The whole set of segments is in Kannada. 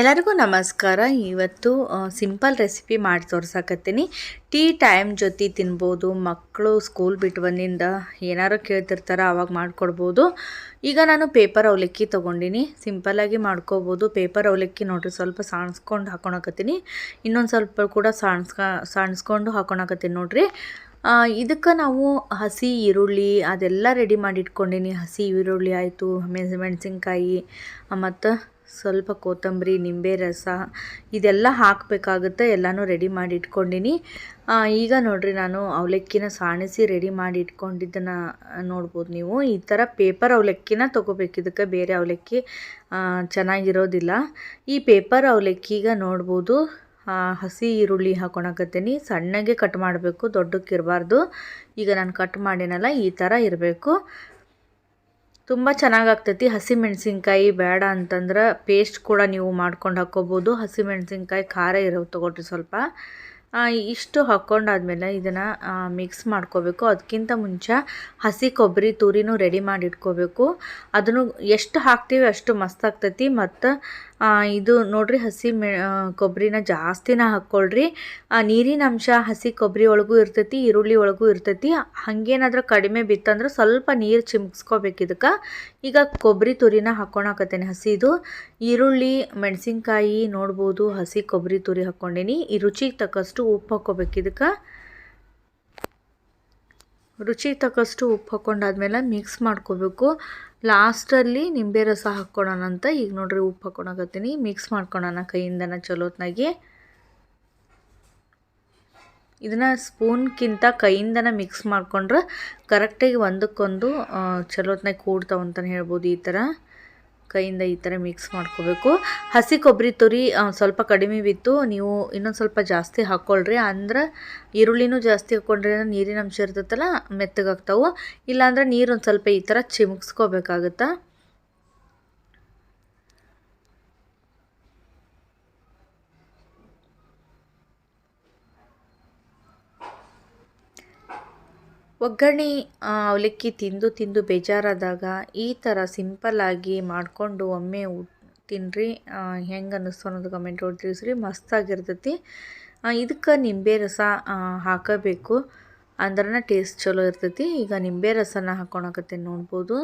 ಎಲ್ಲರಿಗೂ ನಮಸ್ಕಾರ. ಇವತ್ತು ಸಿಂಪಲ್ ರೆಸಿಪಿ ಮಾಡಿ ತೋರ್ಸಕತ್ತೀನಿ. ಟೀ ಟೈಮ್ ಜೊತೆ ತಿನ್ಬೋದು ಮಕ್ಕಳು ಸ್ಕೂಲ್ ಬಿಟ್ಟು ಬಂದಿಂದ ಏನಾರು ಕೇಳ್ತಿರ್ತಾರೆ ಆವಾಗ ಮಾಡ್ಕೊಡ್ಬೋದು. ಈಗ ನಾನು ಪೇಪರ್ ಅವಲಕ್ಕಿ ತೊಗೊಂಡಿನಿ. ಸಿಂಪಲ್ಲಾಗಿ ಮಾಡ್ಕೋಬೋದು. ಪೇಪರ್ ಅವಲಕ್ಕಿ ನೋಡಿರಿ, ಸ್ವಲ್ಪ ಸಾಣಿಸ್ಕೊಂಡು ಹಾಕೊಳಕತ್ತೀನಿ ಇನ್ನೊಂದು ಸ್ವಲ್ಪ ಕೂಡ ಸಾಣಿಸ್ಕ, ಸಾಣಿಸ್ಕೊಂಡು ಹಾಕೊಳಕತ್ತೀನಿ ನೋಡಿರಿ. ಇದಕ್ಕೆ ನಾವು ಹಸಿ ಈರುಳ್ಳಿ ಅದೆಲ್ಲ ರೆಡಿ ಮಾಡಿ ಇಟ್ಕೊಂಡಿನಿ. ಹಸಿ ಈರುಳ್ಳಿ ಆಯಿತು, ಮೆಣಸಿನ್ಕಾಯಿ ಮತ್ತು ಸ್ವಲ್ಪ ಕೊತ್ತಂಬರಿ, ನಿಂಬೆ ರಸ ಇದೆಲ್ಲ ಹಾಕಬೇಕಾಗುತ್ತೆ. ಎಲ್ಲನೂ ರೆಡಿ ಮಾಡಿ ಇಟ್ಕೊಂಡಿನಿ ಈಗ ನೋಡಿರಿ ನಾನು ಅವಲಕ್ಕಿನ ಸಾಣಿಸಿ ರೆಡಿ ಮಾಡಿ ಇಟ್ಕೊಂಡಿದ್ದನ್ನು ನೋಡ್ಬೋದು ನೀವು. ಈ ಥರ ಪೇಪರ್ ಅವಲಕ್ಕಿನ ತೊಗೋಬೇಕು. ಇದಕ್ಕೆ ಬೇರೆ ಅವಲಕ್ಕಿ ಚೆನ್ನಾಗಿರೋದಿಲ್ಲ. ಈ ಪೇಪರ್ ಅವಲಕ್ಕಿಗ ನೋಡ್ಬೋದು. ಹಸಿ ಈರುಳ್ಳಿ ಹಾಕೊಳಕತ್ತೀನಿ ಸಣ್ಣಗೆ ಕಟ್ ಮಾಡಬೇಕು, ದೊಡ್ಡಕ್ಕಿರಬಾರ್ದು. ಈಗ ನಾನು ಕಟ್ ಮಾಡಿನಲ್ಲ, ಈ ಥರ ಇರಬೇಕು. ತುಂಬ ಚೆನ್ನಾಗಾಗ್ತೈತಿ. ಹಸಿಮೆಣ್ಸಿನ್ಕಾಯಿ ಬೇಡ ಅಂತಂದ್ರೆ ಪೇಸ್ಟ್ ಕೂಡ ನೀವು ಮಾಡ್ಕೊಂಡು ಹಾಕ್ಕೋಬೋದು ಹಸಿಮೆಣ್ಸಿನ್ಕಾಯಿ ಖಾರ ಇರೋ ತೊಗೊಳ್ರಿ ಸ್ವಲ್ಪ. ಇಷ್ಟು ಹಾಕ್ಕೊಂಡಾದ್ಮೇಲೆ ಇದನ್ನು ಮಿಕ್ಸ್ ಮಾಡ್ಕೋಬೇಕು. ಅದಕ್ಕಿಂತ ಮುಂಚೆ ಹಸಿ ಕೊಬ್ಬರಿ ತುರಿನೂ ರೆಡಿ ಮಾಡಿ ಇಟ್ಕೋಬೇಕು ಅದನ್ನು ಎಷ್ಟು ಹಾಕ್ತೀವಿ ಅಷ್ಟು ಮಸ್ತ್ ಆಗ್ತೈತಿ. ಮತ್ತು ಇದು ನೋಡ್ರಿ ಹಸಿ ಮೆ ಕೊಬ್ಬರಿನ ಜಾಸ್ತಿನ ಹಾಕ್ಕೊಳ್ರಿ. ನೀರಿನ ಅಂಶ ಹಸಿ ಕೊಬ್ಬರಿ ಒಳಗೂ ಇರ್ತೈತಿ, ಈರುಳ್ಳಿ ಒಳಗೂ ಇರ್ತೈತಿ. ಹಾಗೇನಾದ್ರೂ ಕಡಿಮೆ ಬಿತ್ತಂದ್ರೆ ಸ್ವಲ್ಪ ನೀರು ಚಿಮ್ಸ್ಕೋಬೇಕು ಇದಕ್ಕೆ. ಈಗ ಕೊಬ್ಬರಿ ತುರಿನ ಹಾಕ್ಕೊಳಕತ್ತೇನೆ ಹಸಿದು ಈರುಳ್ಳಿ, ಮೆಣಸಿನ್ಕಾಯಿ ನೋಡ್ಬೋದು, ಹಸಿ ಕೊಬ್ಬರಿ ತುರಿ ಹಾಕ್ಕೊಂಡೇನಿ ಈ ರುಚಿಗೆ ತಕ್ಕಷ್ಟು ಉಪ್ಪು ಹಾಕ್ಕೋಬೇಕು ಇದಕ್ಕೆ ರುಚಿ ತಕ್ಕಷ್ಟು ಉಪ್ಪು ಹಾಕ್ಕೊಂಡಾದ್ಮೇಲೆ ಮಿಕ್ಸ್ ಮಾಡ್ಕೋಬೇಕು. ಲಾಸ್ಟಲ್ಲಿ ನಿಂಬೆ ರಸ ಹಾಕ್ಕೊಳೋಣ ಅಂತ ಈಗ ನೋಡ್ರಿ ಉಪ್ಪು ಹಾಕ್ಕೊಳಕತ್ತೀನಿ ಮಿಕ್ಸ್ ಮಾಡ್ಕೊಳೋಣ ಕೈಯಿಂದನ ಚಲೋತ್ನಾಗಿ. ಇದನ್ನು ಸ್ಪೂನ್ಗಿಂತ ಕೈಯಿಂದನ ಮಿಕ್ಸ್ ಮಾಡ್ಕೊಂಡ್ರೆ ಕರೆಕ್ಟಾಗಿ ಒಂದಕ್ಕೊಂದು ಚಲೋತ್ನಾಗಿ ಕೂಡ್ತಾವೆ ಅಂತಲೇ ಹೇಳ್ಬೋದು ಈ ಥರ. ಕೈಯಿಂದ ಈ ಥರ ಮಿಕ್ಸ್ ಮಾಡ್ಕೋಬೇಕು. ಹಸಿ ಕೊಬ್ಬರಿ ತುರಿ ಸ್ವಲ್ಪ ಕಡಿಮೆ ಬಿತ್ತು. ನೀವು ಇನ್ನೊಂದು ಸ್ವಲ್ಪ ಜಾಸ್ತಿ ಹಾಕ್ಕೊಳ್ರಿ ಅಂದ್ರೆ ಈರುಳ್ಳಿನೂ ಜಾಸ್ತಿ ಹಾಕ್ಕೊಂಡ್ರೆ ನೀರಿನ ಅಂಶ ಇರ್ತೈತಲ್ಲ, ಮೆತ್ತಗಾಗ್ತಾವೆ. ಇಲ್ಲಾಂದ್ರೆ ನೀರು ಒಂದು ಸ್ವಲ್ಪ ಈ ಥರ ಚಿಮ್ಸ್ಕೋಬೇಕಾಗತ್ತೆ ಒಗ್ಗರಣೆ ಅವಲಕ್ಕಿ ತಿಂದು ತಿಂದು ಬೇಜಾರಾದಾಗ ಈ ಥರ ಸಿಂಪಲ್ಲಾಗಿ ಮಾಡಿಕೊಂಡು ಒಮ್ಮೆ ತಿನ್ನಿರಿ ಹೆಂಗೆ ಅನ್ನಿಸ್ತು ಅನ್ನೋದು ಕಮೆಂಟ್ ಒಳಗೆ ತಿಳಿಸ್ರಿ. ಮಸ್ತಾಗಿರ್ತೈತಿ ಇದಕ್ಕೆ ನಿಂಬೆ ರಸ ಹಾಕಬೇಕು. ಅಂದ್ರೆ ಟೇಸ್ಟ್ ಚಲೋ ಇರ್ತೈತಿ. ಈಗ ನಿಂಬೆ ರಸನ ಹಾಕ್ಕೊಳಕತ್ತೀನಿ ನೋಡ್ಬೋದು.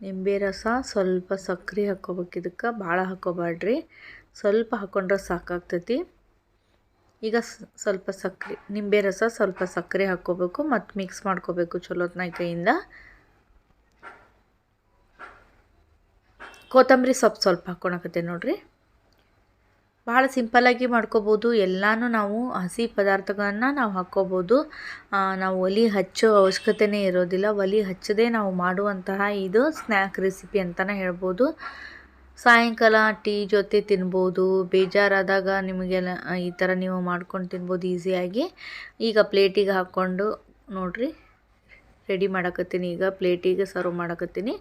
ನಿಂಬೆ ರಸ ಸ್ವಲ್ಪ ಸಕ್ಕರೆ ಹಾಕ್ಕೋಬೇಕು. ಇದಕ್ಕೆ ಭಾಳ ಹಾಕೋಬೇಡ್ರಿ ಸ್ವಲ್ಪ ಹಾಕ್ಕೊಂಡ್ರೆ ಸಾಕಾಗ್ತೈತಿ. ಈಗ ಸ್ವಲ್ಪ ಸಕ್ಕರೆ ನಿಂಬೆ ರಸ ಸ್ವಲ್ಪ ಸಕ್ಕರೆ ಹಾಕ್ಕೋಬೇಕು ಮತ್ತು ಮಿಕ್ಸ್ ಮಾಡ್ಕೋಬೇಕು ಚಲೋತ್ನಾಗ ಕೈಯಿಂದ. ಕೊತ್ತಂಬರಿ ಸೊಪ್ಪು ಸ್ವಲ್ಪ ಹಾಕ್ಕೊಳಕತ್ತೆ ನೋಡಿರಿ. ಭಾಳ ಸಿಂಪಲ್ಲಾಗಿ ಮಾಡ್ಕೋಬೋದು. ಎಲ್ಲನೂ ನಾವು ಹಸಿ ಪದಾರ್ಥಗಳನ್ನು ನಾವು ಹಾಕ್ಕೋಬೋದು ನಾವು ಒಲಿ ಹಚ್ಚೋ ಅವಶ್ಯಕತೆಯೇ ಇರೋದಿಲ್ಲ. ಒಲಿ ಹಚ್ಚದೇ ನಾವು ಮಾಡುವಂತಹ ಇದು ಸ್ನ್ಯಾಕ್ ರೆಸಿಪಿ ಅಂತಲೇ ಹೇಳ್ಬೋದು. ಸಾಯಂಕಾಲ ಟೀ ಜೊತೆ ತಿನ್ಬೋದು. ಬೇಜಾರಾದಾಗ ನಿಮಗೆಲ್ಲ ಈ ಥರ ನೀವು ಮಾಡ್ಕೊಂಡು ತಿನ್ಬೋದು ಈಸಿಯಾಗಿ ಈಗ ಪ್ಲೇಟಿಗೆ ಹಾಕ್ಕೊಂಡು ನೋಡಿರಿ. ರೆಡಿ ಮಾಡಕತ್ತೀನಿ. ಈಗ ಪ್ಲೇಟಿಗೆ ಸರ್ವ್ ಮಾಡಕತ್ತೀನಿ.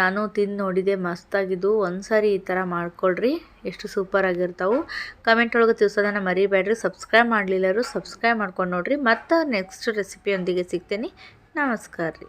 ನಾನು ತಿಂದು ನೋಡಿದೆ, ಮಸ್ತಾಗಿದ್ದು. ಒಂದು ಸಾರಿ ಈ ಥರ ಮಾಡ್ಕೊಳ್ರಿ. ಎಷ್ಟು ಸೂಪರ್ ಆಗಿರ್ತಾವೆ. ಕಮೆಂಟ್ ಒಳಗೆ ತಿಳಿಸೋದನ್ನು ಮರಿಬೇಡ್ರಿ. ಸಬ್ಸ್ಕ್ರೈಬ್ ಮಾಡಲಿಲ್ಲರು ಸಬ್ಸ್ಕ್ರೈಬ್ ಮಾಡ್ಕೊಂಡು ನೋಡಿರಿ. ಮತ್ತು ನೆಕ್ಸ್ಟ್ ರೆಸಿಪಿಯೊಂದಿಗೆ ಸಿಗ್ತೀನಿ. ನಮಸ್ಕಾರ ರೀ